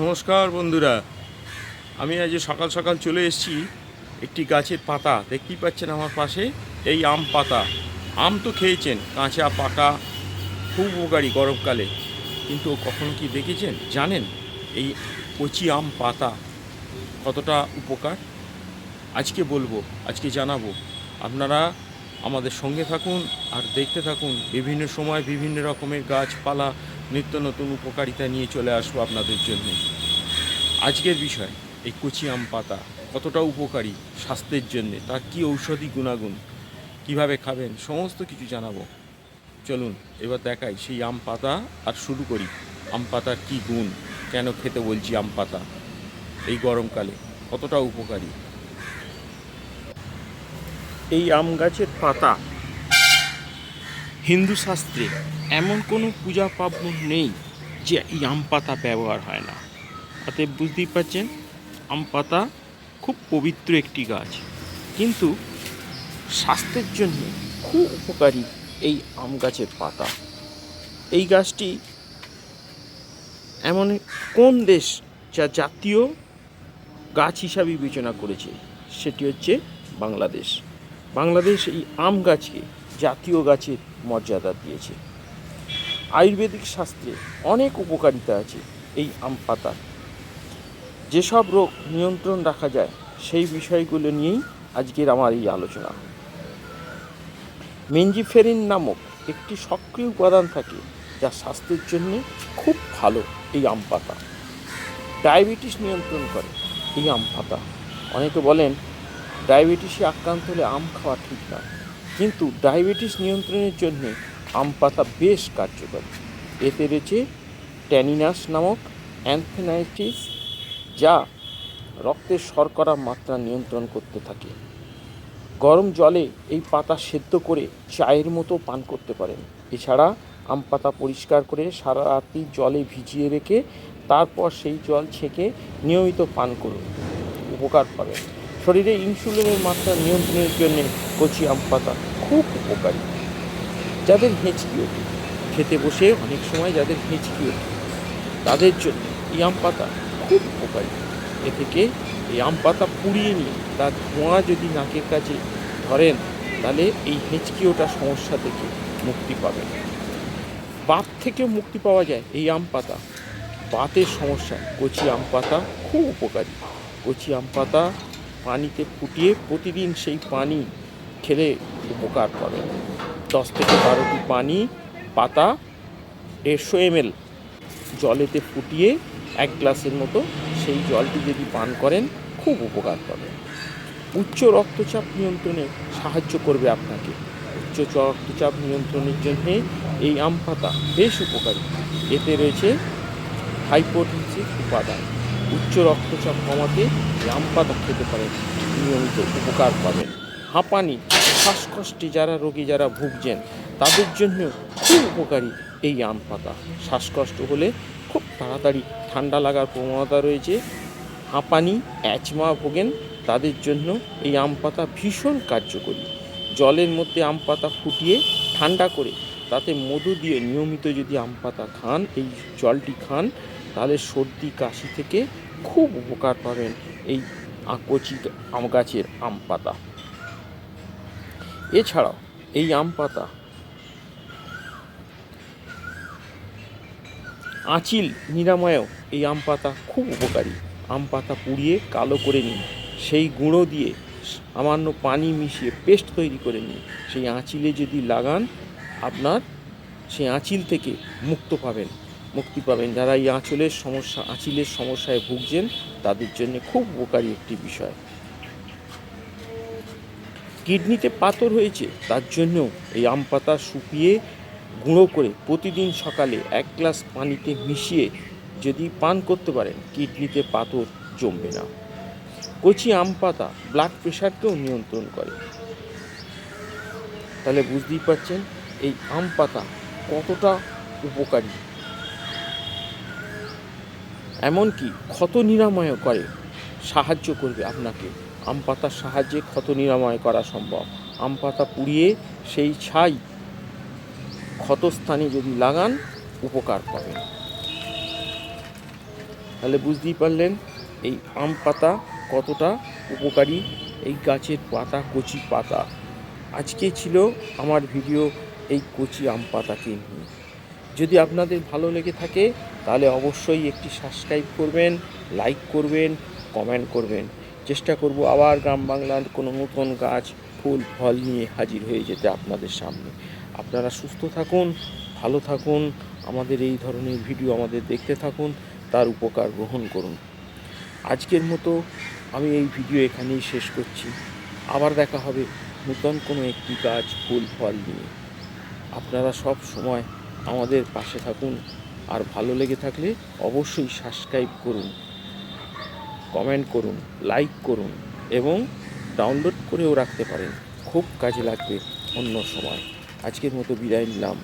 নমস্কার বন্ধুরা। আমি আজ সকাল সকাল চলে এসেছি একটি গাছের পাতা। দেখতেই পাচ্ছেন আমার পাশে এই আম পাতা। আম তো খেয়েছেন, কাঁচা, পাকা, খুব উপকারী গরমকালে। কিন্তু কখনো কি দেখেছেন, জানেন এই কচি আম পাতা কতটা উপকার? আজকে বলব, আজকে জানাব। আপনারা আমাদের সঙ্গে থাকুন আর দেখতে থাকুন বিভিন্ন সময় বিভিন্ন রকমের গাছপালা নিত্য নতুন উপকারিতা নিয়ে চলে আসব আপনাদের জন্য। আজকের বিষয়, এই কচি আম পাতা কতটা উপকারী স্বাস্থ্যের জন্যে, তার কী ঔষধি গুণাগুণ, কীভাবে খাবেন, সমস্ত কিছু জানাব। চলুন, এবার দেখাই সেই আম পাতা, আর শুরু করি। আম পাতার কী গুণ, কেন খেতে বলছি আম পাতা? এই গরমকালে কতটা উপকারী? এই আম গাছের পাতা হিন্দু শাস্ত্রে এমন কোনো পূজা পার্বণ নেই যে এই আম পাতা ব্যবহার হয় না। অতএব বুঝতেই পারছেন, আম পাতা খুব পবিত্র একটি গাছ। কিন্তু স্বাস্থ্যের জন্য খুব উপকারী এই আম গাছের পাতা। এই গাছটি এমন কোন দেশ যা জাতীয় গাছ হিসাবে বিবেচনা করেছে? সেটি হচ্ছে বাংলাদেশ। বাংলাদেশ এই আম গাছকে জাতীয় গাছের মর্যাদা দিয়েছে। আয়ুর্বেদিক শাস্ত্রে অনেক উপকারিতা আছে এই আম পাতার যেসব রোগ নিয়ন্ত্রণ রাখা যায়, সেই বিষয়গুলো নিয়েই আজকের আমার এই আলোচনা। মেঞ্জিফেরিন নামক একটি সক্রিয় উপাদান থাকে যা স্বাস্থ্যের জন্য খুব ভালো এই আম পাতা। ডায়াবেটিস নিয়ন্ত্রণ করে এই আম পাতা। অনেকে বলেন, ডায়াবেটিসে আক্রান্ত হলে আম খাওয়া ঠিক না কিন্তু ডায়াবেটিস নিয়ন্ত্রণের জন্য আম পাতা বেশ কার্যকরী। এতে রয়েছে ট্যানিনাস নামক অ্যান্থেনাইটিস যা রক্তের শর্করা মাত্রা নিয়ন্ত্রণ করতে থাকে। গরম জলে এই পাতা সেদ্ধ করে চায়ের মতো পান করতে পারেন। এছাড়া আম পাতা পরিষ্কার করে সারা রাত্রি জলে ভিজিয়ে রেখে তারপর সেই জল ছেঁকে নিয়মিত পান করুন। উপকার পাবেন। শরীরে ইনসুলিনের মাত্রা নিয়ন্ত্রণের জন্য কচি আম পাতা খুব উপকারী। যাদের হেঁচকি ওঠে খেতে বসে অনেক সময় যাদের হেঁচকি ওঠে তাদের জন্য এই আম পাতা খুব উপকারী। এ থেকে এই আম পাতা পুড়িয়ে নিয়ে তার ধোঁয়া যদি নাকের কাছে ধরেন, তাহলে এই হেঁচকি ওঠা সমস্যা থেকে মুক্তি পাবেন। বাত থেকেও মুক্তি পাওয়া যায় এই আম পাতা। বাতের সমস্যা কচি আম পাতা খুব উপকারী। কচি আম পাতা পানিতে ফুটিয়ে প্রতিদিন সেই পানি খেলে উপকার করে দশ থেকে বারোটি পানি পাতা দেড়শো এমএল জলেতে ফুটিয়ে এক গ্লাসের মতো সেই জলটি যদি পান করেন, খুব উপকার পাবেন উচ্চ রক্তচাপ নিয়ন্ত্রণে সাহায্য করবে আপনাকে। উচ্চ রক্তচাপ নিয়ন্ত্রণের জন্যে এই আম পাতা বেশ উপকারী। এতে রয়েছে হাইপোটেনসিভ উপাদান। উচ্চ রক্তচাপ কমাতে এই আম পাতা খেতে পারেন নিয়মিত উপকার পাবেন। হাঁপানি, শ্বাসকষ্টে যারা রোগী যারা ভুগছেন, তাদের জন্য খুব উপকারী এই আম পাতা। শ্বাসকষ্ট হলে খুব তাড়াতাড়ি ঠান্ডা লাগার প্রবণতা রয়েছে। হাঁপানি অ্যাচমা ভোগেন, তাদের জন্য এই আম পাতা ভীষণ কার্যকরী। জলের মধ্যে আম পাতা ফুটিয়ে ঠান্ডা করে তাতে মধু দিয়ে নিয়মিত যদি আম পাতা খান, এই জলটি খান তাহলে সর্দি, কাশি থেকে খুব উপকার পাবেন এই আ- কচি আম গাছের আম পাতা। এছাড়াও এই আম পাতা আঁচিল নিরাময়েও এই আম পাতা খুব উপকারী। আম পাতা পুড়িয়ে কালো করে নিন, সেই গুঁড়ো দিয়ে সামান্য পানি মিশিয়ে পেস্ট তৈরি করে নিন। সেই আঁচিলে যদি লাগান, আপনার সেই আঁচিল থেকে মুক্ত পাবেন। মুক্তি পাবেন। যারা এই আঁচলের সমস্যা, আঁচিলের সমস্যায় ভুগছেন, তাদের জন্য খুব উপকারী একটি বিষয়। কিডনিতে পাথর হয়েছে, তার জন্য এই আম পাতা শুকিয়ে গুঁড়ো করে প্রতিদিন সকালে এক গ্লাস পানিতে মিশিয়ে যদি পান করতে পারেন, কিডনিতে পাথর জমবে না। কচি আম পাতা ব্লাড প্রেশারকেও নিয়ন্ত্রণ করে। তাহলে বুঝতেই পারছেন, এই আম পাতা কতটা উপকারী? এমনকি ক্ষত নিরাময় করে সাহায্য করবে আপনাকে। আম পাতার সাহায্যে ক্ষত নিরাময় করা সম্ভব। আম পাতা পুড়িয়ে সেই ছাই ক্ষতস্থানে যদি লাগান, উপকার পাবেন। তাহলে বুঝতেই পারলেন এই আম পাতা কতটা উপকারী, এই গাছের পাতা, কচি পাতা। আজকে ছিল আমার ভিডিও এই কচি আম পাতাকে নিয়ে। যদি আপনাদের ভালো লেগে থাকে, তাহলে অবশ্যই একটি সাবস্ক্রাইব করবেন লাইক করবেন কমেন্ট করবেন। চেষ্টা করব আবার গ্রাম বাংলার কোনো নতুন গাছ, ফুল, ফল নিয়ে হাজির হয়ে যেতে আপনাদের সামনে। আপনারা সুস্থ থাকুন, ভালো থাকুন, আমাদের এই ধরনের ভিডিও আমাদের দেখতে থাকুন, তার উপকার গ্রহণ করুন। আজকের মতো আমি এই ভিডিও এখানেই শেষ করছি। আবার দেখা হবে নতুন কোনো একটি গাছ, ফুল, ফল নিয়ে। আপনারা সব সময় আমাদের পাশে থাকুন। আর ভালো লেগে থাকলে অবশ্যই সাবস্ক্রাইব করুন কমেন্ট করুন লাইক করুন এবং ডাউনলোড করেও রাখতে পারেন। খুব কাজে লাগবে অন্য সময়। আজকের মতো বিদায় নিলাম।